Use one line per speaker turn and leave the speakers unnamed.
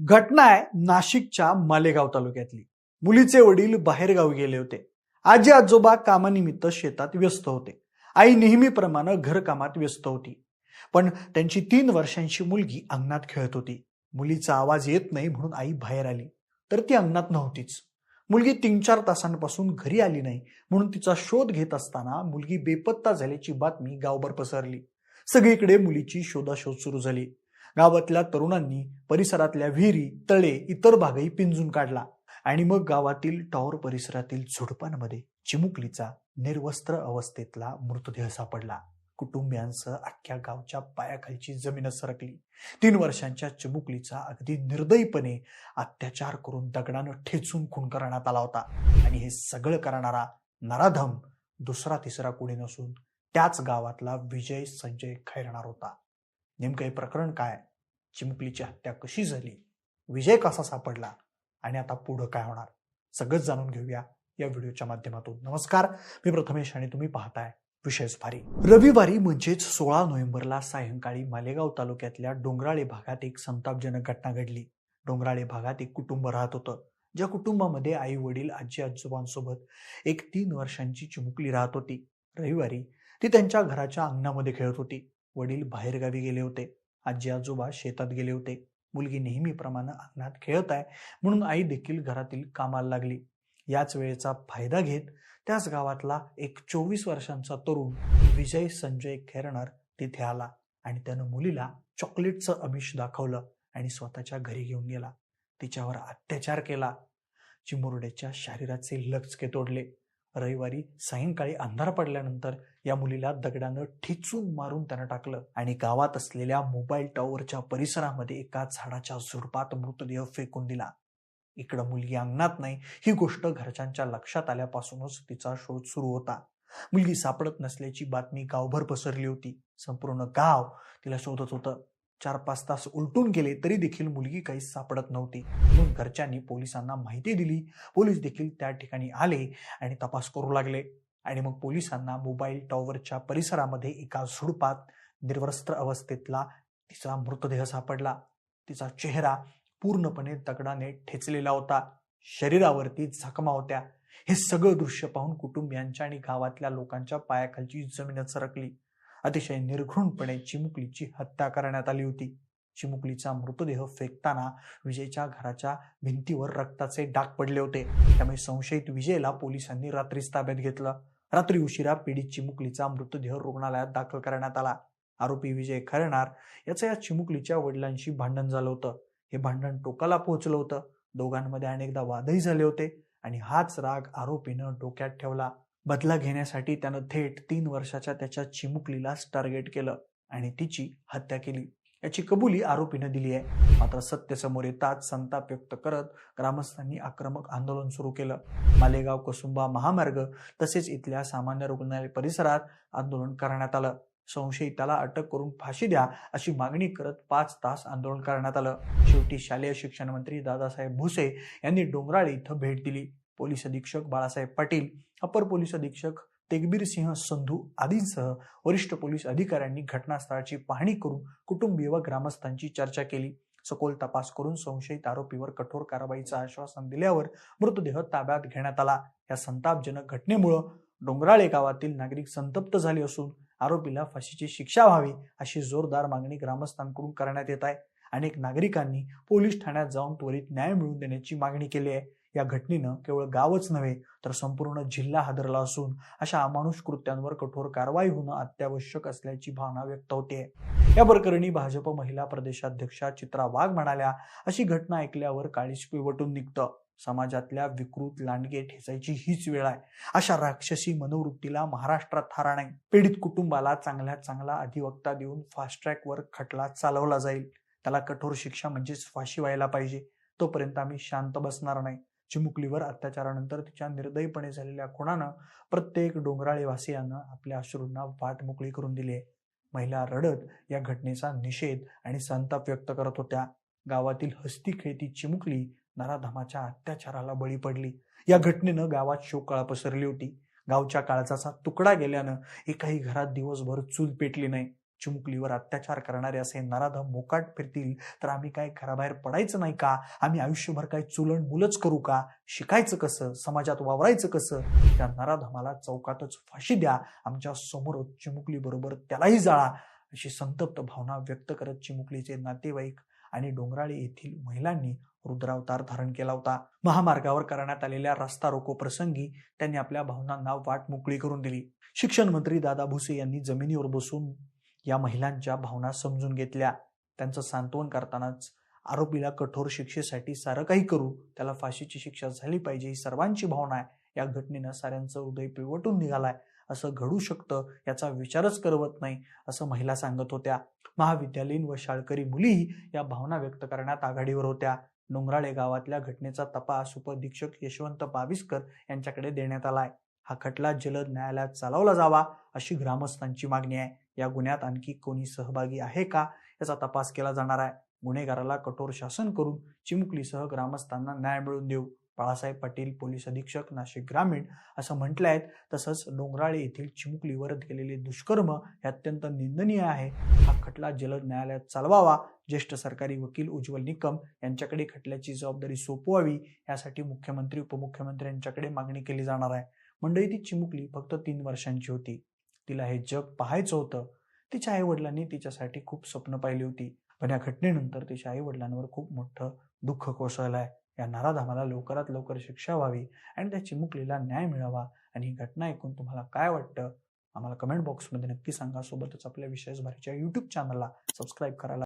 घटना आहे नाशिकच्या मालेगाव तालुक्यातली. मुलीचे वडील बाहेरगावी गेले होते. आजी आजोबा कामानिमित्त शेतात व्यस्त होते. आई नेहमीप्रमाणे घरकामात व्यस्त होती. पण त्यांची तीन वर्षांची मुलगी अंगणात खेळत होती. मुलीचा आवाज येत नाही म्हणून आई बाहेर आली. तर ती अंगणात नव्हतीच. मुलगी तीन चार तासांपासून घरी आली नाही म्हणून तिचा शोध घेत असताना मुलगी बेपत्ता झाल्याची बातमी गावभर पसरली. सगळीकडे मुलीची शोधाशोध सुरू झाली. गावातल्या तरुणांनी परिसरातल्या विहिरी तळे इतर भागही पिंजून काढला आणि मग गावातील टॉवर परिसरातील झुडपांमध्ये चिमुकलीचा निर्वस्त्र अवस्थेतला मृतदेह सापडला. कुटुंबियांसह अख्ख्या गावच्या पायाखालची जमीनच सरकली. तीन वर्षांच्या चिमुकलीचा अगदी निर्दयीपणे अत्याचार करून दगडानं ठेचून खून करण्यात आला होता. आणि हे सगळं करणारा नराधम दुसरा तिसरा कोणी नसून त्याच गावातला विजय संजय खैरणार होता. नेमकं हे प्रकरण काय? चिमुकलीची हत्या कशी झाली? विजय कसा सापडला? आणि आता पुढं काय होणार? सगळंच जाणून घेऊया या व्हिडिओच्या माध्यमातून. नमस्कार मी प्रथमेश आणि तुम्ही पाहताय विशेष भारी रविवारी म्हणजेच सोळा नोव्हेंबरला सायंकाळी मालेगाव तालुक्यातल्या डोंगराळे भागात एक संतापजनक घटना घडली. डोंगराळे भागात एक कुटुंब राहत होतं. ज्या कुटुंबामध्ये आई वडील आजी आजोबांसोबत एक तीन वर्षांची चिमुकली राहत होती. रविवारी ती त्यांच्या घराच्या अंगणामध्ये खेळत होती. वडील बाहेरगावी गेले होते. आजी आजोबा शेतात गेले होते. मुलगी नेहमीप्रमाणे अंगणात खेळत आहे. म्हणून आई देखील घरातील कामाला लागली. याच वेळेचा फायदा घेत त्याच गावातला एक चोवीस वर्षांचा तरुण विजय संजय खेरणार तिथे आला आणि त्यानं मुलीला चॉकलेटचं अमिष दाखवलं आणि स्वतःच्या घरी घेऊन गेला. तिच्यावर अत्याचार केला. चिमुरड्याच्या शरीराचे लचके तोडले. रविवारी सायंकाळी अंधार पडल्यानंतर या मुलीला दगडानं ठिचून मारून त्यानं टाकलं आणि गावात असलेल्या मोबाईल टॉवरच्या परिसरामध्ये एका झाडाच्या झुडपात मृतदेह फेकून दिला. इकडं मुलगी अंगणात नाही ही गोष्ट घरच्यांच्या लक्षात आल्यापासूनच तिचा शोध सुरू होता. मुलगी सापडत नसल्याची बातमी गावभर पसरली होती. संपूर्ण गाव तिला शोधत होतं. चार पाच तास उलटून गेले तरी देखील मुलगी काही सापडत नव्हती. म्हणून घरच्यांनी पोलिसांना माहिती दिली. पोलीस देखील त्या ठिकाणी आले आणि तपास करू लागले. आणि मग पोलिसांना मोबाईल टॉवरच्या परिसरामध्ये एका झुडपात निर्वस्त्र अवस्थेतला तिचा मृतदेह सापडला. तिचा चेहरा पूर्णपणे दगडाने ठेचलेला होता. शरीरावरती जखमा होत्या. हे सगळं दृश्य पाहून कुटुंबियांच्या आणि गावातल्या लोकांच्या पायाखालची जमीनच सरकली. अतिशय निर्घृणपणे चिमुकलीची हत्या करण्यात आली होती. चिमुकलीचा मृतदेह फेकताना विजयच्या घराच्या भिंतीवर रक्ताचे डाग पडले होते. त्यामुळे संशयित विजयला पोलिसांनी रात्रीच ताब्यात घेतलं. रात्री उशिरा पीडित चिमुकलीचा मृतदेह रुग्णालयात दाखल करण्यात आला. आरोपी विजय खरणार याचं या चिमुकलीच्या वडिलांशी भांडण झालं होतं. हे भांडण टोकाला पोहोचलं होतं. दोघांमध्ये अनेकदा वादही झाले होते आणि हाच राग आरोपीनं डोक्यात ठेवला. बदला घेण्यासाठी त्यानं थेट तीन वर्षाच्या त्याच्या चिमुकलीलाच टार्गेट केलं आणि तिची हत्या केली. याची कबुली आरोपीनं दिली आहे. मात्र सत्य समोर येताच संताप व्यक्त करत ग्रामस्थांनी आक्रमक आंदोलन सुरू केलं. मालेगाव कसुंबा महामार्ग तसेच इथल्या सामान्य रुग्णालय परिसरात आंदोलन करण्यात आलं. संशयिताला अटक करून फाशी द्या अशी मागणी करत पाच तास आंदोलन करण्यात आलं. शेवटी शालेय शिक्षण मंत्री दादासाहेब भुसे यांनी डोंगराळी इथं भेट दिली. पोलीस अधीक्षक बाळासाहेब पाटील अपर पोलीस अधीक्षक तेगबीर सिंह संधू आदींसह वरिष्ठ पोलीस अधिकाऱ्यांनी घटनास्थळाची पाहणी करून कुटुंबीय व ग्रामस्थांची चर्चा केली. सखोल तपास करून संशयित आरोपीवर कठोर कारवाईचं आश्वासन दिल्यावर मृतदेह ताब्यात घेण्यात आला. या संतापजनक घटनेमुळं डोंगराळे गावातील नागरिक संतप्त झाले असून आरोपीला फाशीची शिक्षा व्हावी अशी जोरदार मागणी ग्रामस्थांकडून करण्यात येत आहे. अनेक नागरिकांनी पोलीस ठाण्यात जाऊन त्वरित न्याय मिळवून देण्याची मागणी केली आहे. या घटनेनं केवळ गावच नव्हे तर संपूर्ण जिल्हा हादरला असून अशा अमानुष कृत्यांवर कठोर कारवाई होणं अत्यावश्यक असल्याची भावना व्यक्त होते. या प्रकरणी भाजप महिला प्रदेशाध्यक्षा चित्रा वाघ म्हणाल्या अशी घटना ऐकल्यावर काळीच पिवटून निघतं. समाजातल्या विकृत लांडगे ठेचायची हीच वेळ आहे. अशा राक्षसी मनोवृत्तीला महाराष्ट्रात थारा नाही. पीडित कुटुंबाला चांगल्यात चांगला अधिवक्ता देऊन फास्ट ट्रॅकवर खटला चालवला जाईल. त्याला कठोर शिक्षा म्हणजेच फाशी व्हायला पाहिजे. तोपर्यंत आम्ही शांत बसणार नाही. चिमुकलीवर अत्याचारानंतर तिच्या निर्दयीपणे झालेल्या खुणानं प्रत्येक डोंगराळी वासियानं आपल्या अश्रूंना वाट मोकळी करून दिली महिला रडत या घटनेचा निषेध आणि संताप व्यक्त करत होत्या. गावातील हस्ती खेळती चिमुकली नराधमाच्या अत्याचाराला बळी पडली. या घटनेनं गावात शोककाळा पसरली होती. गावच्या काळजाचा तुकडा गेल्यानं एकाही घरात दिवसभर चूल पेटली नाही. चिमुकलीवर अत्याचार करणारे असे नराधम मोकाट फिरतील. तर आम्ही काय घराबाहेर पडायचं नाही का? आम्ही आयुष्यभर काय चुलण मुलंच करू का? शिकायचं कसं? समाजात वावरायचं कसं? त्या नराधमाला चौकातच फाशी द्या. आमच्यासमोर चिमुकली बरोबर त्यालाही जाळा. अशी संतप्त भावना व्यक्त करत चिमुकलीचे नातेवाईक आणि डोंगराळे येथील महिलांनी रुद्रावतार धारण केला होता. महामार्गावर करण्यात आलेल्या रस्ता रोको प्रसंगी त्यांनी आपल्या भावनांना वाट मोकळी करून दिली. शिक्षण मंत्री दादा भुसे यांनी जमिनीवर बसून या महिलांच्या भावना समजून घेतल्या. त्यांचं सांत्वन करतानाच आरोपीला कठोर शिक्षेसाठी सारं काही करू त्याला फाशीची शिक्षा झाली पाहिजे ही सर्वांची भावना आहे. या घटनेनं साऱ्यांचं हृदय पिवटून निघालाय. असं घडू शकतं याचा विचारच करवत नाही असं महिला सांगत होत्या. महाविद्यालयीन व शाळकरी मुलीही या भावना व्यक्त करण्यात आघाडीवर होत्या. डोंगराळे गावातल्या घटनेचा तपास उपअधीक्षक यशवंत बाविस्कर यांच्याकडे देण्यात आलाय. हा खटला जलद न्यायालयात चालवला जावा अशी ग्रामस्थांची मागणी आहे. या गुन्ह्यात आणखी कोणी सहभागी आहे का याचा तपास केला जाणार आहे. गुन्हेगाराला कठोर शासन करून चिमुकलीसह ग्रामस्थांना न्याय मिळवून देऊ. बाळासाहेब पाटील पोलीस अधीक्षक नाशिक ग्रामीण असं म्हटलं आहे तसंच डोंगराळे येथील चिमुकलीवर केलेले दुष्कर्म हे अत्यंत निंदनीय आहे. हा खटला जलद न्यायालयात चालवावा. ज्येष्ठ सरकारी वकील उज्ज्वल निकम यांच्याकडे खटल्याची जबाबदारी सोपवावी यासाठी मुख्यमंत्री उपमुख्यमंत्री यांच्याकडे मागणी केली जाणार आहे. मंडळी ती चिमुकली फक्त तीन वर्षांची होती. तिला हे जग पाहायचं होतं तिच्या आई वडिलांनी तिच्यासाठी खूप स्वप्न पाहिली होती. पण या घटनेनंतर तिच्या आई वडिलांवर खूप मोठं दुःख कोसळलं आहे या नाराधामाला लवकरात लवकर शिक्षा व्हावी आणि त्या चिमुकलीला न्याय मिळावा. आणि ही घटना ऐकून तुम्हाला काय वाटतं? आम्हाला कमेंट बॉक्समध्ये नक्की सांगा. सोबतच आपल्या विशेष भारीच्या युट्यूब चॅनलला सबस्क्राईब करायला